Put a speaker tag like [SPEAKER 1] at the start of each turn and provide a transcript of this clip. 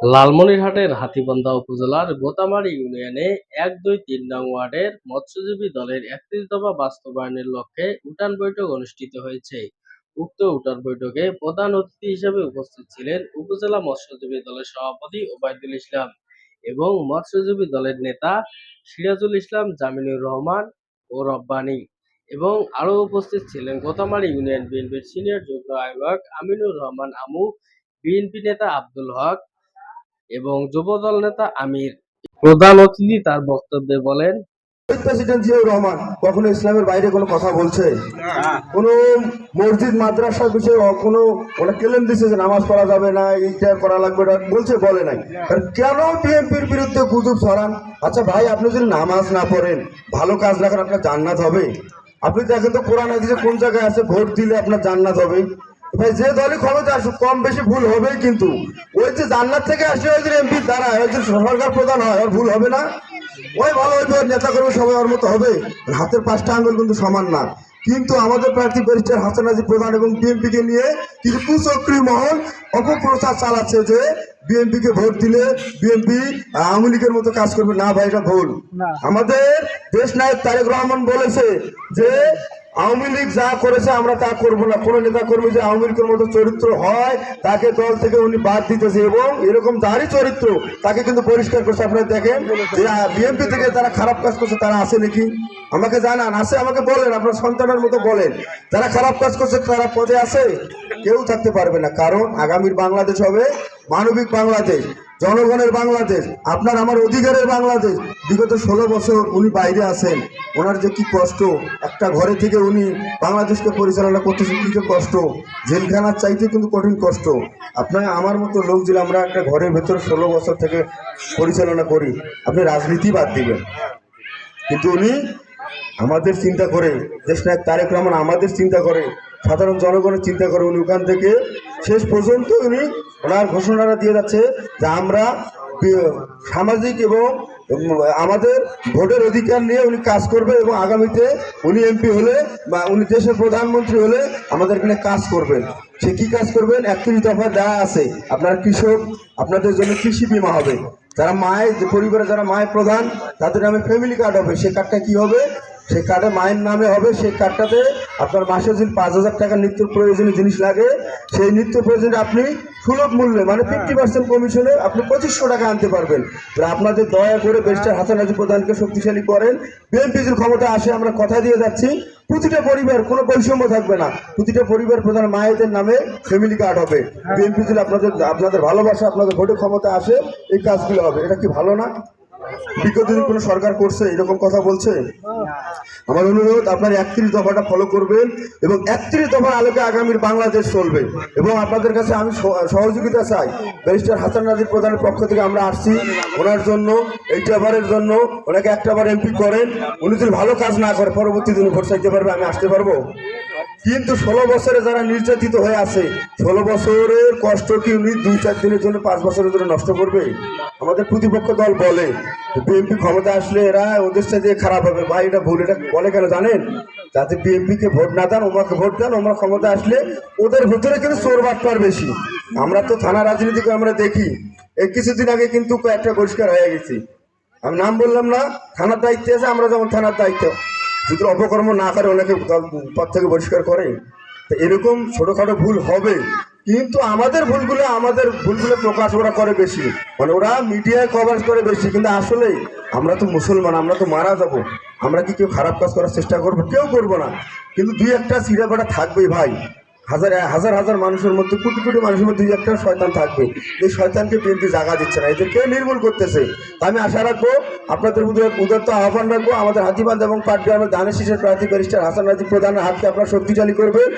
[SPEAKER 1] লালমনিরহাটের হাতীবান্ধা উপজেলার গোতামারী ইউনিয়নে এক, দুই, তিন নং ওয়ার্ডের মৎস্যজীবী দলের একত্রিশ দফা বাস্তবায়নের লক্ষ্যে উঠান বৈঠক অনুষ্ঠিত হয়েছে। উক্ত উঠান বৈঠকে প্রধান অতিথি হিসেবে উপস্থিত ছিলেন উপজেলা মৎস্যজীবী দলের সভাপতি ওবায়দুল ইসলাম এবং মৎস্যজীবী দলের নেতা সিরাজুল ইসলাম, জামিনুর রহমান ও রব্বানী এবং আরও উপস্থিত ছিলেন গোতামারী ইউনিয়ন বিএনপির সিনিয়র যুগ্ম আহ্বায়ক আমিনুর রহমান আমু, বিএনপি নেতা আব্দুল হক এবং যুবদল নেতা আমির। প্রধান অতিথি তার বক্তব্যে বলেন
[SPEAKER 2] প্রেসিডেন্ট রহমান, কখনো ইসলামের বাইরে কোনো কথা বলছে? কোনো মসজিদ মাদ্রাসার বিষয়ে কোনো ওরা কেলেন দিছে যে নামাজ পড়া যাবে না, এইটা করা লাগবে না, বলছে, বলে নাই। কেন বিএনপির বিরুদ্ধে গুজব ছড়ান? আচ্ছা ভাই, আপনি যদি নামাজ না পড়েন, ভালো কাজ রাখেন আপনার জান্নাত হবে। আপনি দেখেন তো কোরআন হাদিসে কোন জায়গায় আছে, ভোট দিলে আপনার জান্নাত হবে। ভাই যে দলই ক্ষমতা আসুক কম বেশি ভুল হবেই কিন্তু। ওই যে জান্নাত থেকে আসে ওই যে এমপি দ্বারা ওই যে সরকার প্রধান হয় ওর ভুল হবে না। ওই ভালো হইবে ওর নেতা কর্মী সবাই ওর মতো হবে। হাতের পাঁচটা আঙ্গুল কিন্তু সমান না। কিন্তু আমাদের প্রার্থী ব্যারিস্টার হাসান রাজি প্রধান এবং বিএনপিকে নিয়ে কিছু কুচক্রী মহল অপপ্রচার চালাচ্ছে যে বিএনপিকে ভোট দিলে বিএনপি আওয়ামী লীগের মতো কাজ করবে। না ভাই এটা ভুল। আমাদের দেশ নায়ক তারেক রহমান বলেছে যে আওয়ামী লীগ যা করেছে আমরা তা করব না। কোনো নেতা কর্মী যে আওয়ামী লীগের মতো চরিত্র হয়, তাকে দল থেকে উনি বাদ দিতেছে এবং এরকম যারই চরিত্র, তাকে কিন্তু পরিষ্কার করছে। আপনারা দেখেন যে বিএনপি থেকে যারা খারাপ কাজ করছে, তারা আছে নাকি? আমাকে জানান, আছে আমাকে বলেন, আপনার সন্তানের মতো বলেন। যারা খারাপ কাজ করছে, তারা পদে আছে? কেউ থাকতে পারবে না। কারণ আগামীর বাংলাদেশ হবে মানবিক বাংলাদেশ, জনগণের বাংলাদেশ, আপনার আমার অধিকারের বাংলাদেশ। বিগত ষোলো বছর উনি বাইরে আছেন। ওনার যে কি কষ্ট, একটা ঘরে থেকে উনি বাংলাদেশকে পরিচালনা করতেছেন কি যে কষ্ট, জেলখানার চাইতে কিন্তু কঠিন কষ্ট। আপনার আমার মতো লোক যদি আমরা একটা ঘরের ভেতরে ষোলো বছর থেকে পরিচালনা করি, আপনি রাজনীতি বাদ দিবেন। কিন্তু উনি আমাদের চিন্তা করে, দেশ নায়ক তারেক রহমান আমাদের চিন্তা করে, সাধারণ জনগণের চিন্তা করে উনি ওখান থেকে শেষ পর্যন্ত উনি ওনার ঘোষণাটা দিয়ে যাচ্ছে যে আমরা সামাজিক এবং আমাদের ভোটের অধিকার নিয়ে উনি কাজ করবে এবং আগামীতে উনি এমপি হলে বা উনি দেশের প্রধানমন্ত্রী হলে আমাদের এখানে কাজ করবেন। সে কি কাজ করবেন? একত্রিশ দফা দেওয়া আছে। আপনার কৃষক, আপনাদের জন্য কৃষি বিমা হবে। যারা মায়ের পরিবারে যারা মায়ের প্রধান, তাদের নামে ফ্যামিলি কার্ড হবে। সে কার্ডটা কি হবে? সেই কার্ডে মায়ের নামে হবে সেই কার্ডটাতে আপনার মাসে যদি পাঁচ হাজার টাকা নিত্য প্রয়োজনীয় জিনিস লাগে। সেই নিত্য প্রয়োজনে আপনি সুলভ মূল্যে মানে ফিফটি পার্সেন্ট কমিশনে আপনি পঁচিশশো টাকা আনতে পারবেন। আপনাদের দয়া করে বেস্টার হাসান প্রধানকে শক্তিশালী করেন। বিএনপি যদি ক্ষমতা আসে আমরা কথা দিয়ে যাচ্ছি। প্রতিটা পরিবার কোনো বৈষম্য থাকবে না। প্রতিটা পরিবার প্রধান মায়েদের নামে ফ্যামিলি কার্ড হবে। বিএনপি আপনাদের আপনাদের ভালোবাসা আপনাদের ভোটে ক্ষমতা আসে এই কাজগুলো হবে। এটা কি ভালো না? বিগত দিন কোনো সরকার করছে, এরকম কথা বলছে? আমার অনুরোধ, আপনার একত্রিশ দফাটা ফলো করবেন এবং একত্রিশ দফার আলোকে আগামীর বাংলাদেশ চলবে। এবং আপনাদের কাছে আমি সহ- সহযোগিতা চাই। ব্যারিস্টার হাসান রাজির প্রধানের পক্ষ থেকে আমরা আসছি ওনার জন্য এইটা বারের জন্য। ওনাকে একটা বার এমপি করেন। উনি যদি ভালো কাজ না করে, পরবর্তী দিনে ভোট চাইতে পারবে, আমি আসতে পারব? কিন্তু ষোলো বছরে যারা নির্যাতিত হয়ে আছে, ষোলো বছরের কষ্ট কি উনি দুই চার দিনের জন্য পাঁচ বছরের জন্য নষ্ট করবে? আমাদের প্রতিপক্ষ দল বলে, বিএনপি ক্ষমতা আসলে এরা ওদের সাথে খারাপ হবে। ভাই, এটা ভুল, এটা বলে কেন জানেন? যাতে বিএনপিকে ভোট না দেন, ওমাকে ভোট দেন, ওমরা ক্ষমতা আসলে ওদের ভেতরে কিন্তু চোর বাটপার বেশি। আমরা তো থানা রাজনীতিকে আমরা দেখি। এই কিছুদিন আগে কিন্তু কয়েকটা পরিষ্কার হয়ে গেছি। আমি নাম বললাম না, থানার দায়িত্বে আছে, আমরা যেমন থানার দায়িত্ব। যদি অপকর্ম না করে অনেকে পথ থেকে পরিষ্কার করে, তো এরকম ছোটোখাটো ভুল হবে। কিন্তু আমাদের ভুলগুলো আমাদের ভুলগুলো প্রকাশ ওরা করে বেশি। মানে ওরা মিডিয়ায় কভার করে বেশি, কিন্তু আসলে আমরা তো মুসলমান, আমরা তো মারা যাব। আমরা কি কেউ খারাপ কাজ করার চেষ্টা করব? কেউ করব না। কিন্তু দুই একটা সিরাপাটা থাকবেই ভাই। হাজার হাজার হাজার মানুষের মধ্যে, কোটি কোটি মানুষের মধ্যে দুই একটা শয়তান থাকবে। এই শয়তানকে বিএনপি জাগা দিচ্ছে না। এদেরকে নির্মূল করতেছে। আমি আশা রাখব, আপনাদের উদার তো আহ্বান রাখব। আমাদের হাতিবান্ধ এবং পাটগ্রামের দানের শীষের প্রার্থী ব্যারিস্টার হাসান রাজি প্রধানের হাতকে আপনারা শক্তিশালী করবেন।